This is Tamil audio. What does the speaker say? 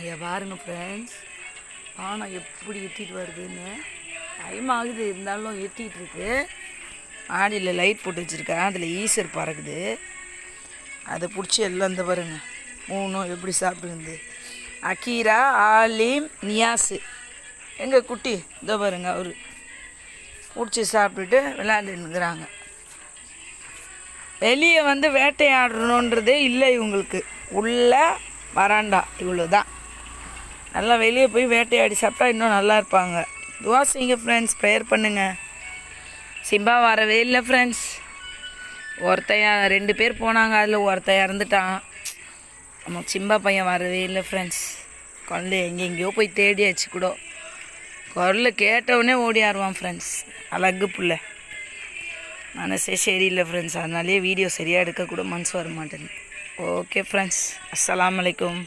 இங்கே பாருங்க ஃப்ரெண்ட்ஸ் பானம் எப்படி எட்டிட்டு வருதுன்னு டைம் ஆகுது இருந்தாலும் எட்டிகிட்டு இருக்கு. ஆடியில் லைட் போட்டு வச்சுருக்கேன். அதில் ஈசர் பறக்குது. அதை பிடிச்சி எல்லாம் இந்த பாருங்க. மூணும் எப்படி சாப்பிட்டுருந்து அக்கீரா ஆலிம் நியாஸு. எங்கள் குட்டி? இதோ பாருங்க அவர். பிடிச்சி சாப்பிட்டுட்டு விளையாண்டுங்கிறாங்க வெளியே வந்து வேட்டையாடணுன்றதே இல்லை இவங்களுக்கு. உள்ள வராண்டா இவ்வளோ தான் நல்லா வெளியே போய் வேட்டையாடி சாப்பிட்டா இன்னும் நல்லா இருப்பாங்க. துவா செய்யுங்க ஃப்ரெண்ட்ஸ் ப்ரேயர் பண்ணுங்கள் சிம்பா வரவே இல்லை ஃப்ரெண்ட்ஸ் ஒருத்தையா ரெண்டு பேர் போனாங்க அதில் ஒருத்தன் இறந்துட்டான். நமக்கு சிம்பா பையன் வரவே இல்லை ஃப்ரெண்ட்ஸ் குழந்தை எங்கெங்கேயோ போய் தேடியாச்சு கூட. குரல் கேட்டவுடனே ஓடியாருவான் ஃப்ரெண்ட்ஸ் அழகு பிள்ளை. மனசே சரியில்லை ஃப்ரெண்ட்ஸ் அதனாலேயே வீடியோ சரியாக எடுக்க கூட மனசு வர மாட்டேங்குது ஓகே ஃப்ரெண்ட்ஸ் அஸ்லாம் வலைக்கம்